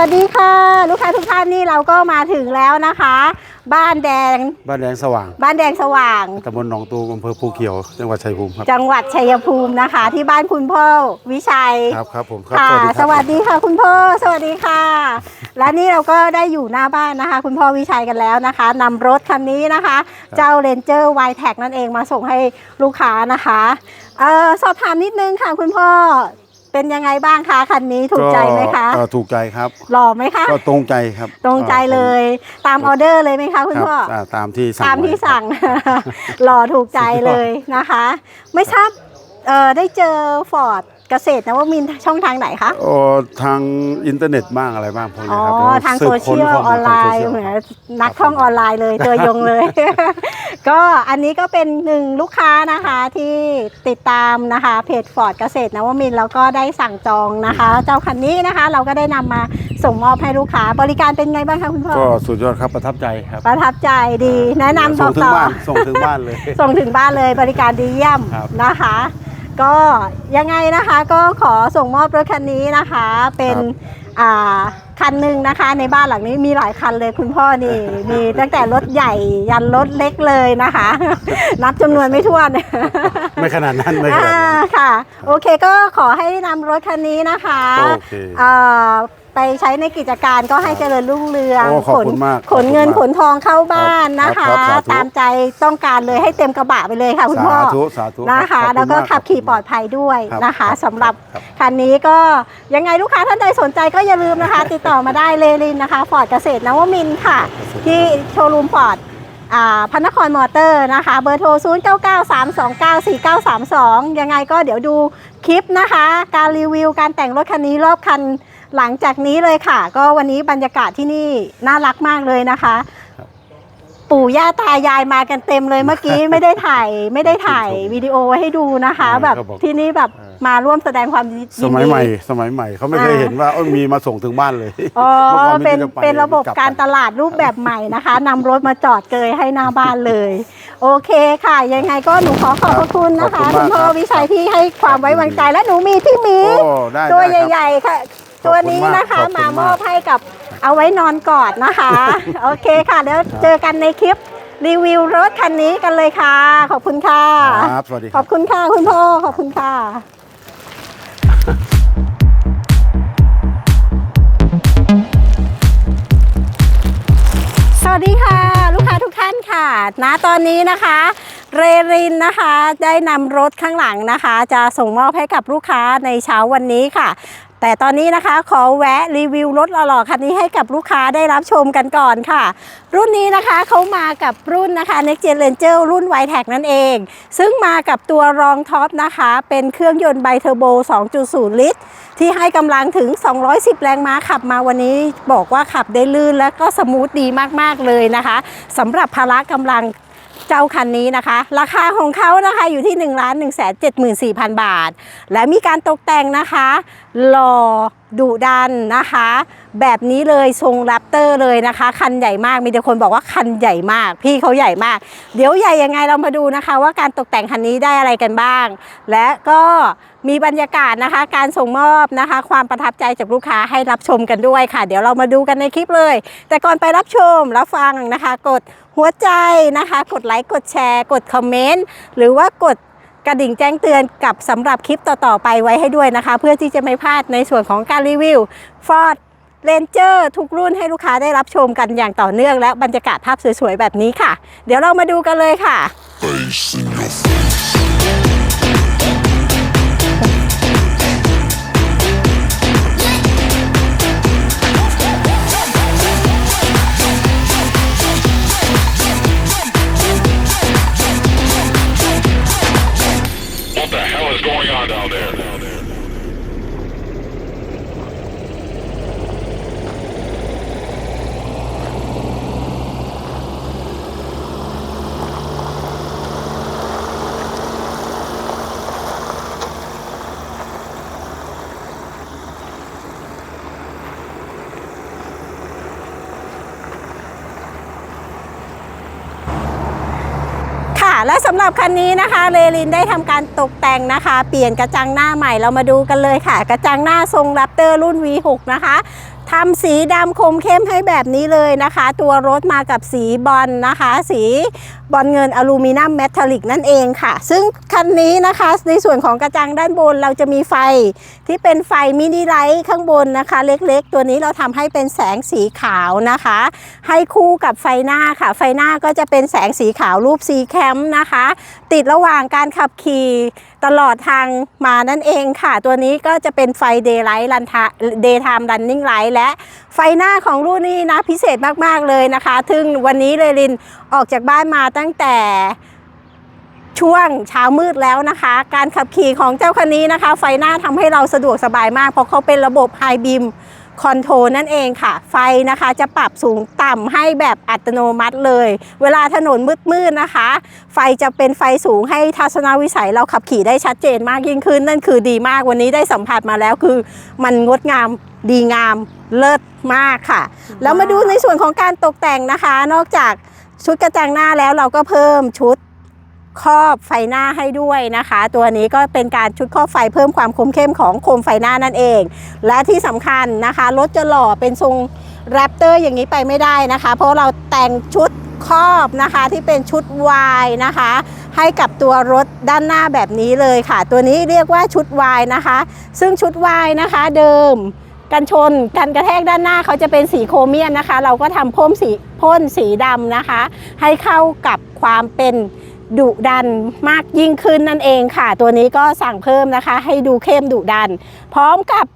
วัสดีค่ะ ลูกค้าทุกท่านนี่เราก็มาถึงแล้วนะคะ บ้านแดง บ้านแดงสว่าง บ้านแดงสว่างตำบลหนองตูมอำเภอภูเขียว จังหวัดชัยภูมิครับ จังหวัดชัยภูมินะคะ ที่บ้านคุณพ่อวิชัย ครับครับผมครับค่ะสวัสดีคสรับวัสดีค่ะคุณพ่อ สวัสดีค่ะ และนี่เราก็ได้อยู่หน้าบ้านนะคะ คุณพ่อวิชัยกันแล้วนะคะนำรถคันนี้นะคะ เจ้า Ranger y t e c นั่นเองมาส่งให้ลูกค้านะคะเออสอบถามนิดนึงค่ะคุณพ่อ เป็นยังไงบ้างคะคันนี้ถูกใจไหมคะก็เอ่อถูกใจครับหล่อไหมคะก็ตรงใจครับ ตรงใจเลย ตามออเดอร์เลยไหมคะคุณครับพ่ออ่าตามที่สั่งตามที่ไว้ครับสั่งหล่อถูกใจเลยนะคะ ไม่ทราบ เอ่อได้เจอฟอร์ดเกษตรนวมินทร์ช่องทางไหนคะ โอ้ทางอินเทอร์เน็ตบ้างอะไรบ้างพวกอ๋นี้อ ครับทางสืโซบเชียลข้ออนไลทางโซน์เชียล เหมือนนักท่องออนไลน์เลยตัวยงเลย ก็อันนี้ก็เป็นหนึ่งลูกค้านะคะที่ติดตามนะคะเพจฟอร์ดเกษตรนวมินทร์แล้วก็ได้สั่งจองนะคะ เจ้าคันนี้นะคะ เราก็ได้นำมาส่งมอบให้ลูกค้าบริการเป็นไงบ้างคะคุณพ่อ ก็สุดยอดครับประทับใจครับประทับใจดีแนะนำบส่องกถึงต่อ บ้านส่งถึงบ้านเลย ส่งถึงบ้านเลยบริการดีเยี่ยมครับ นะคะ ก็ยังไงนะคะก็ขอส่งมอบรถคันนี้นะคะเป็นอ่าคันหนึ่งนะคะ ในบ้านหลังนี้มีหลายคันเลยคุณพ่อนี่ มีตั้งแต่รถใหญ่ยันรถเล็กเลยนะคะ นับจำนวนไม่ถ้วน ไม่ขนาดนั้นไม่ขนาดอ่านั้นค่ะ โอเคก็ขอให้นำรถคันนี้นะคะ โอเคเอ่อไปใช้ในกิจการก็ให้เจริญรุ่งเรืองโอ้ขอบคุณมากขนเงินขอบขคุณนทองเข้าบ้านนะคะครับครับสาธุ ตามใจต้องการเลยให้เต็มกระบะไปเลยค่ะคุณพ่อสาธุสาธุนะคะขอบณแล้วก็มากขับขี่ปลอดภัยด้วยครับนะคะครับสำหรับครับคันนี้ก็ยังไงลูกค้าท่านใดสนใจก็อย่าลืมนะคะ ติดต่อมาได้เลลินนะคะฟอร์ดเกษตรนวมินทร์ค่ะ ที่โชว์รูมฟอร์ดอ่าพระนครมอเตอร์นะคะ เบอร์โทร 0 9 9 3 2 9 4 9 3 2 ยังไงก็เดี๋ยวดูคลิปนะคะ การรีวิวการแต่งรถคันนี้รอบคัน หลังจากนี้เลยค่ะ ก็วันนี้บรรยากาศที่นี่น่ารักมากเลยนะคะครับปู่ย่าตายายมากันเต็มเลยเมื่อกี้ไม่ได้ถ่ายไม่ได้ถ่ายวิดีโอไว้ให้ดูนะคะอ่าแบบก็บอกที่นี่แบบเออมาร่วมแสดงความยินดี สมัยใหม่ สมัยใหม่เขาไม่เคยอ่า เห็นว่าเอ้ยมีมาส่งถึงบ้านเลยอ๋อมื่ก่เป็นไม่ได้จเป็นระบบลัการตลาดรูปแบบใหม่นะคะนำรถมาจอดเกยให้หน้าบ้านเลย โอเคค่ะ ยังไงก็หนูขอขอบพระคุณนะคะขอบคุคุณณพ่อมากครับวิชัยที่ให้ความไว้วางใจและหนูมีพี่หมีโอ้ได้ตัวได้ครับ ใหญ่ ๆ ค่ะขอบคุณ ตัวนี้นะคะ มากขอบคุณมามมากอบให้กับเอาไว้นอนกอดนะคะ โอเคค่ะแล้วเจอกันในคลิปรีวิวรถคันนี้กันเลยค่ะ ขอบคุณค่ะครับสวัสดีขครัอบบคุณค่ะคุณพ่อขอบคุณค่ะสวัสดีค่ะ ลูกค้าทุกท่านค่ะณตอนนี้นะคะ เรรินนะคะได้นำรถข้างหลังนะคะ จะส่งมอบให้กับลูกค้าในเช้าวันนี้ค่ะ แต่ตอนนี้นะคะขอแวะรีวิวรถหล่อๆคันนี้ให้กับลูกค้าได้รับชมกันก่อนค่ะ รุ่นนี้นะคะเขามากับรุ่นนะคะ Next Gen Ranger รุ่น y t e c นั่นเอง ซึ่งมากับตัวรองท็อปนะคะ เป็นเครื่องยนต์ไบเทอร์โบ 2.0 ลิตร ที่ให้กำลังถึง 210 แรงม้าขับมาวันนี้ บอกว่าขับได้ลื่นและก็สมูทดีมากๆเลยนะคะสำหรับพละกำลัง เจ้าคันนี้นะคะ ราคาของเขานะคะอยู่ที่ 1 1 7 4 0 0 0 บาท และมีการตกแต่งนะคะหล่อดุดันนะคะ แบบนี้เลยทรงแรปเตอร์เลยนะคะ คันใหญ่มากมีแต่คนบอกว่าคันใหญ่มาก พี่เขาใหญ่มาก เดี๋ยวใหญ่ยังไงเรามาดูนะคะ ว่าการตกแต่งคันนี้ได้อะไรกันบ้าง และก็มีบรรยากาศนะคะ การส่งมอบนะคะ ความประทับใจจากลูกค้าให้รับชมกันด้วยค่ะ เดี๋ยวเรามาดูกันในคลิปเลย แต่ก่อนไปรับชมรับฟังนะคะ กดหัวใจนะคะ กดไลค์กดแชร์ กดคอมเมนต์หรือว่ากดกระดิ่งแจ้งเตือนกับสำหรับคลิปต่อๆไปไว้ให้ด้วยนะคะ เพื่อที่จะไม่พลาดในส่วนของการรีวิว Ford Ranger ทุกรุ่นให้ลูกค้าได้รับชมกันอย่างต่อเนื่องและบรรยากาศภาพสวยๆ แบบนี้ค่ะ เดี๋ยวเรามาดูกันเลยค่ะ Face in your face. What และสำหรับคันนี้นะคะเรลินได้ทำการตกแต่งนะคะ เปลี่ยนกระจังหน้าใหม่เรามาดูกันเลยค่ะ กระจังหน้าทรงแรปเตอร์รุ่น V6 นะคะ ทำสีดำคมเข้มให้แบบนี้เลยนะคะ ตัวรถมากับสีบอลนะคะ สีบอลเงินอลูมิเนียมเมทัลลิกนั่นเองค่ะ ซึ่งคันนี้นะคะในส่วนของกระจังด้านบนเราจะมีไฟที่เป็นไฟมินิไลท์ข้างบนนะคะ เล็กๆ ตัวนี้เราทำให้เป็นแสงสีขาวนะคะ ให้คู่กับไฟหน้าค่ะ ไฟหน้าก็จะเป็นแสงสีขาวรูปสีแคมนะคะ ติดระหว่างการขับขี่ ตลอดทางมานั่นเองค่ะ ตัวนี้ก็จะเป็นไฟ Daylight Run Daytime Running Light และไฟหน้าของรุ่นนี้นะพิเศษมาก ๆ เลยนะคะซึ่งวันนี้เรลินออกจากบ้านมาตั้งแต่ช่วงเช้ามืดแล้วนะคะ การขับขี่ของเจ้าคันนี้นะคะ ไฟหน้าทำให้เราสะดวกสบายมาก เพราะเขาเป็นระบบไฮบีม คอนโทรนั่นเองค่ะ ไฟนะคะจะปรับสูงต่ำให้แบบอัตโนมัติเลย เวลาถนนมืดๆนะคะ ไฟจะเป็นไฟสูงให้ทัศนวิสัยเราขับขี่ได้ชัดเจนมากยิ่งขึ้น นั่นคือดีมากวันนี้ได้สัมผัสมาแล้วคือ มันงดงามดีงามเลิศมากค่ะ แล้วมาดูในส่วนของการตกแต่งนะคะ นอกจากชุดกระจังหน้าแล้วเราก็เพิ่มชุด ครอบไฟหน้าให้ด้วยนะคะ ตัวนี้ก็เป็นการชุดครอบไฟเพิ่มความคมเข้มของโคมไฟหน้านั่นเอง และที่สำคัญนะคะรถจะหล่อเป็นทรงแรปเตอร์อย่างนี้ไปไม่ได้นะคะ เพราะเราแต่งชุดครอบนะคะที่เป็นชุดวายนะคะ ให้กับตัวรถด้านหน้าแบบนี้เลยค่ะ ตัวนี้เรียกว่าชุดวายนะคะ ซึ่งชุดวายนะคะเดิมกันชนกันกระแทกด้านหน้าเขาจะเป็นสีโครเมียนนะคะ เราก็ทำพ่นสีพ่นสีดำนะคะ ให้เข้ากับความเป็น ดุดันมากยิ่งขึ้นนั่นเองค่ะ ตัวนี้ก็สั่งเพิ่มนะคะ ให้ดูเข้มดุดัน พร้อมกับ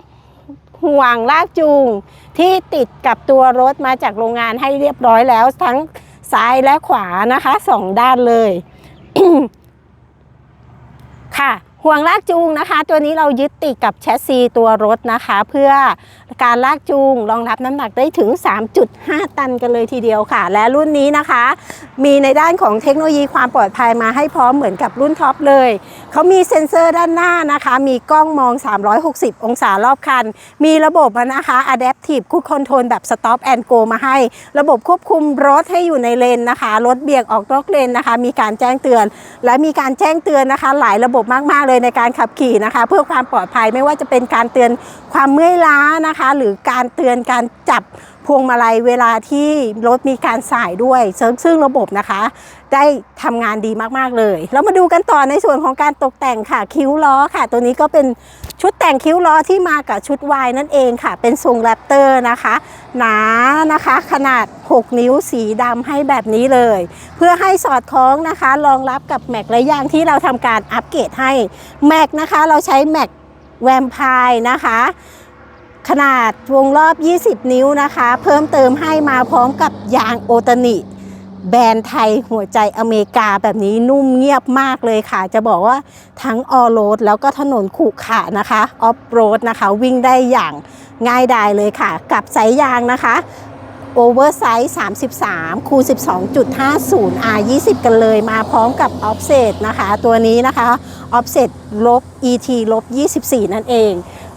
ห่วงลากจูงที่ติดกับตัวรถมาจากโรงงานให้เรียบร้อยแล้ว ทั้งซ้ายและขวานะคะสองด้านเลยค่ะ ห่วงลากจูงนะคะ ตัวนี้เรายึดติดกับแชสซีตัวรถนะคะ เพื่อการลากจูงรองรับน้ำหนักได้ถึง 3.5 ตันกันเลยทีเดียวค่ะ และรุ่นนี้นะคะ มีในด้านของเทคโนโลยีความปลอดภัยมาให้พร้อมเหมือนกับรุ่นท็อปเลย เขามีเซ็นเซอร์ด้านหน้านะคะ มีกล้องมอง 360 องศารอบคัน มีระบบนะคะ Adaptive Cruise Control แบบ Stop and Go มาให้ ระบบควบคุมรถให้อยู่ในเลนนะคะรถเบี่ยงออกนอกเลนนะคะ มีการแจ้งเตือน และมีการแจ้งเตือนนะคะ หลายระบบมากๆเลยในการขับขี่นะคะ เพื่อความปลอดภัยไม่ว่าจะเป็นการเตือนความเมื่อยล้านะคะ หรือการเตือนการจับพวงมาลัยเวลาที่รถมีการสายด้วยซึ่งซึ่งระบบนะคะ ได้ทำงานดีมากๆเลย เรามาดูกันต่อในส่วนของการตกแต่งค่ะ คิ้วล้อค่ะ ตัวนี้ก็เป็น ชุดแต่งคิ้วล้อที่มากับชุดวายนั่นเองค่ะ เป็นทรงแรปเตอร์นะคะ หนานะคะ ขนาด 6 นิ้วสีดำให้แบบนี้เลย เพื่อให้สอดคล้องนะคะรองรับกับแม็กและยางที่เราทำการอัปเกรดให้แม็กนะคะเราใช้แม็กแวมไพร์นะคะขนาดวงรอบ 20 นิ้วนะคะ เพิ่มเติมให้มาพร้อมกับยางโอตานิ แบรนด์ไทยหัวใจอเมริกาแบบนี้นุ่มเงียบมากเลยค่ะ จะบอกว่าทั้งออโรดแล้วก็ถนนขรุขระนะคะออฟโรดนะคะ วิ่งได้อย่างง่ายดายเลยค่ะ กับสายยางนะคะโอเวอร์ไซส์33 คูณ 12.50 R 20 กันเลยมาพร้อมกับออฟเซตนะคะ ตัวนี้นะคะออฟเซตลบ ET ลบ 24 นั่นเอง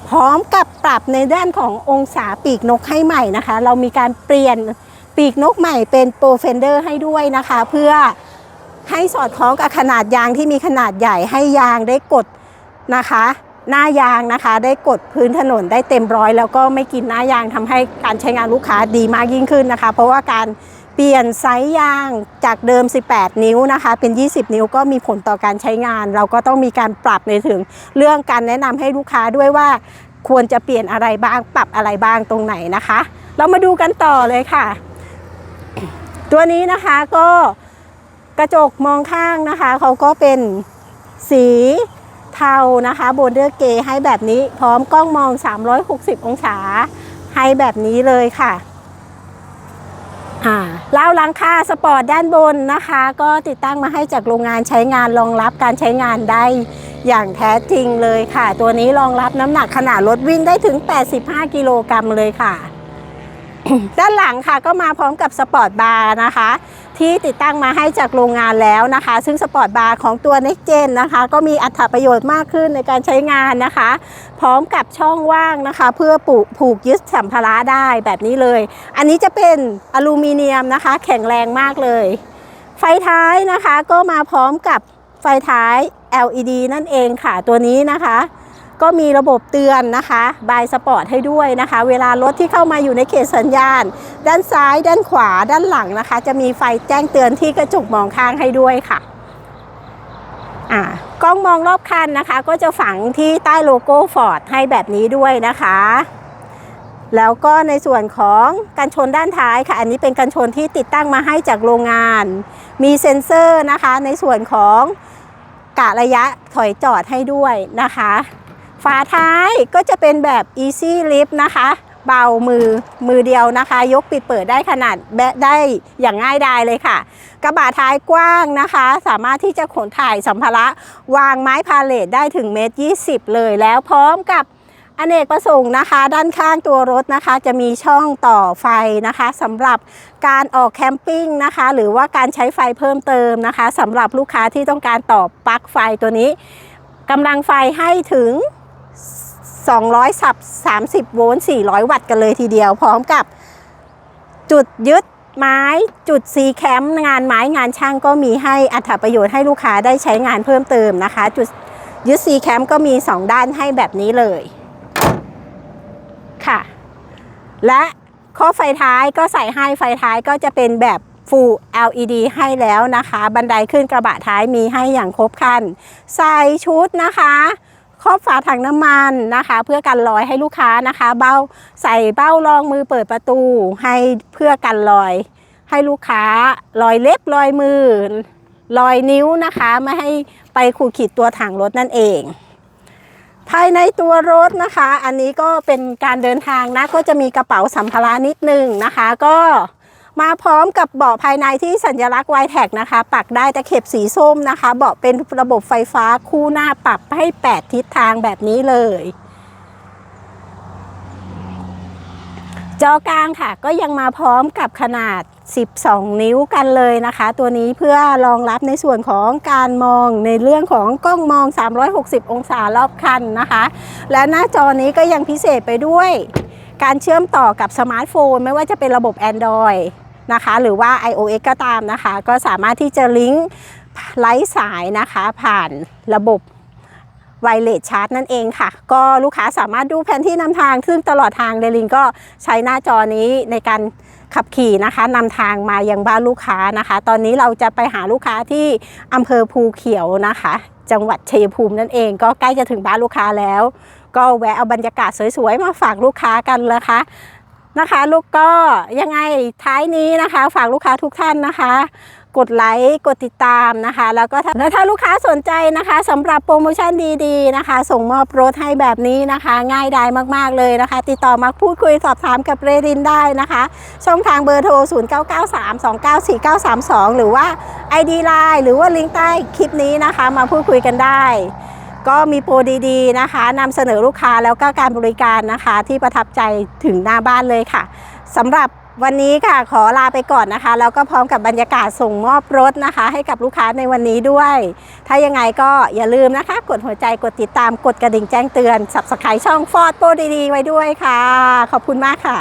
พร้อมกับปรับในด้านขององศาปีกนกให้ใหม่นะคะ เรามีการเปลี่ยน ปีกนกใหม่เป็นโปรเฟนเดอร์ให้ด้วยนะคะ เพื่อให้สอดคล้องกับขนาดยางที่มีขนาดใหญ่ให้ยางได้กดนะคะ หน้ายางนะคะ ได้กดพื้นถนนได้เต็มร้อย แล้วก็ไม่กินหน้ายางทำให้การใช้งานลูกค้าดีมากยิ่งขึ้นนะคะ เพราะว่าการเปลี่ยนไซส์ยางจากเดิม 18 นิ้วนะคะ เป็น 20 นิ้วก็มีผลต่อการใช้งาน เราก็ต้องมีการปรับในถึงเรื่องการแนะนำให้ลูกค้าด้วยว่า ควรจะเปลี่ยนอะไรบ้างปรับอะไรบ้างตรงไหนนะคะ เรามาดูกันต่อเลยค่ะ ตัวนี้นะคะก็กระจกมองข้างนะคะเขาก็เป็นสีเทานะคะโบนเดอร์เกย์ให้แบบนี้พร้อมกล้องมอง 360 องศาให้แบบนี้เลยค่ะอ่าเล่าหลังคาสปอร์ตด้านบนนะคะ ก็ติดตั้งมาให้จากโรงงานใช้งานรองรับการใช้งานได้อย่างแท้จริงเลยค่ะ ตัวนี้รองรับน้ำหนักขนาดรถวิ่งได้ถึง 85 กิโลกรัมเลยค่ะ ด้านหลังค่ะก็มาพร้อมกับสปอร์ตบาร์นะคะ ที่ติดตั้งมาให้จากโรงงานแล้วนะคะ ซึ่งสปอร์ตบาร์ของตัว Next Gen นะคะ ก็มีอัตประโยชน์มากขึ้นในการใช้งานนะคะ พร้อมกับช่องว่างนะคะ เพื่อปลูกผูกยึดสัมภาระได้แบบนี้เลย อันนี้จะเป็นอลูมิเนียมนะคะ แข็งแรงมากเลย ไฟท้ายนะคะก็มาพร้อมกับไฟท้าย LED นั่นเองค่ะตัวนี้นะคะ ก็มีระบบเตือนนะคะบายสปอร์ตให้ด้วยนะคะ เวลารถที่เข้ามาอยู่ในเขตสัญญาณ ด้านซ้าย ด้านขวา ด้านหลังนะคะ จะมีไฟแจ้งเตือนที่กระจกมองข้างให้ด้วยค่ะอ่ากล้องมองรอบคันนะคะ ก็จะฝังที่ใต้โลโก้ฟอร์ดให้แบบนี้ด้วยนะคะ แล้วก็ในส่วนของกันชนด้านท้ายค่ะ อันนี้เป็นกันชนที่ติดตั้งมาให้จากโรงงาน มีเซ็นเซอร์นะคะ ในส่วนของกะระยะถอยจอดให้ด้วยนะคะ ฝาท้ายก็จะเป็นแบบ easy lift นะคะ เบามือมือเดียวนะคะ ยกปิดเปิดได้ขนาดแบะได้อย่างง่ายดายเลยค่ะ กระบะท้ายกว้างนะคะ สามารถที่จะขนถ่ายสัมภาระวางไม้พาเลทได้ถึงเมตร20 เลยแล้วพร้อมกับอเนกประสงค์นะคะ ด้านข้างตัวรถนะคะ จะมีช่องต่อไฟนะคะสำหรับการออกแคมปิ้งนะคะ หรือว่าการใช้ไฟเพิ่มเติมนะคะสำหรับลูกค้าที่ต้องการต่อปลั๊กไฟตัวนี้กำลังไฟให้ถึง 200สับ30 โวลต์ 400 วัตต์กันเลยทีเดียว พร้อมกับ จุดยึดไม้จุด C แคมป์งานไม้งานช่างก็มีให้อัตประโยชน์ให้ลูกค้าได้ใช้งานเพิ่มเติมนะคะ จุดยึด C แคมป์ก็มี 2 ด้านให้แบบนี้เลยค่ะ และข้อไฟท้ายก็ใส่ให้ไฟท้ายก็จะเป็นแบบ Full LED ให้แล้วนะคะ บันไดขึ้นกระบะท้ายมีให้อย่างครบครัน ใส่ชุดนะคะ รอบฝาถังน้ำมันนะคะ เพื่อกันรอยให้ลูกค้านะคะ เบ้าใส่เบ้ารองมือเปิดประตูให้เพื่อกันรอย ให้ลูกค้ารอยเล็บรอยมือรอยนิ้วนะคะไม่ให้ไปขูดขีดตัวถังรถนั่นเอง ภายในตัวรถนะคะ อันนี้ก็เป็นการเดินทางนะก็จะมีกระเป๋าสัมภาระนิดนึงนะคะ ก็ มาพร้อมกับเบาะภายในที่สัญลักษณ์ y t แท็กนะคะ ปักได้ตะเข็บสีส้มนะคะ เบาะเป็นระบบไฟฟ้าคู่หน้าปรับให้ 8 ทิศทางแบบนี้เลย จอกลางค่ะ ก็ยังมาพร้อมกับขนาด 12 นิ้วกันเลยนะคะ ตัวนี้เพื่อรองรับในส่วนของการมองในเรื่องของกล้องมอง 360 องศารอบคันนะคะ และหน้าจอนี้ก็ยังพิเศษไปด้วยการเชื่อมต่อกับสมาร์ทโฟน ไม่ว่าจะเป็นระบบ Android นะคะ หรือว่า iOS ก็ตามนะคะ ก็สามารถที่จะลิงก์ไร้สายนะคะ ผ่านระบบไวเลสชาร์จนั่นเองค่ะ ก็ลูกค้าสามารถดูแผนที่นำทาง ซึ่งตลอดทางเดลินก็ใช้หน้าจอนี้ในการขับขี่นะคะนำทางมายังบ้านลูกค้านะคะ ตอนนี้เราจะไปหาลูกค้าที่อำเภอภูเขียวนะคะ จังหวัดชัยภูมินั่นเอง ก็ใกล้จะถึงบ้านลูกค้าแล้ว ก็แวะเอาบรรยากาศสวยๆมาฝากลูกค้ากันนะคะ นะคะ ลูกก็ยังไงท้ายนี้นะคะ ฝากลูกค้าทุกท่านนะคะ กดไลค์กดติดตามนะคะ แล้วก็ถ้าแล้วถ้าลูกค้าสนใจนะคะสำหรับโปรโมชั่นดีๆนะคะ ส่งมอบรถให้แบบนี้นะคะ ง่ายดายมากๆเลยนะคะ ติดต่อมาพูดคุยสอบถามกับเรดินได้นะคะ ช่องทางเบอร์โทร 0993294932 หรือว่า ID Line หรือว่าลิงก์ใต้คลิปนี้นะคะ มาพูดคุยกันได้ ก็มีโปรดีๆนะคะนำเสนอลูกค้าแล้วก็การบริการนะคะ ที่ประทับใจถึงหน้าบ้านเลยค่ะสำหรับวันนี้ค่ะขอลาไปก่อนนะคะ แล้วก็พร้อมกับบรรยากาศส่งมอบรถนะคะ ให้กับลูกค้าในวันนี้ด้วย ถ้ายังไงก็อย่าลืมนะคะ กดหัวใจกดติดตามกดกระดิ่งแจ้งเตือน subscribe ช่องฟอร์ดโปรดีๆไว้ด้วยค่ะ ขอบคุณมากค่ะ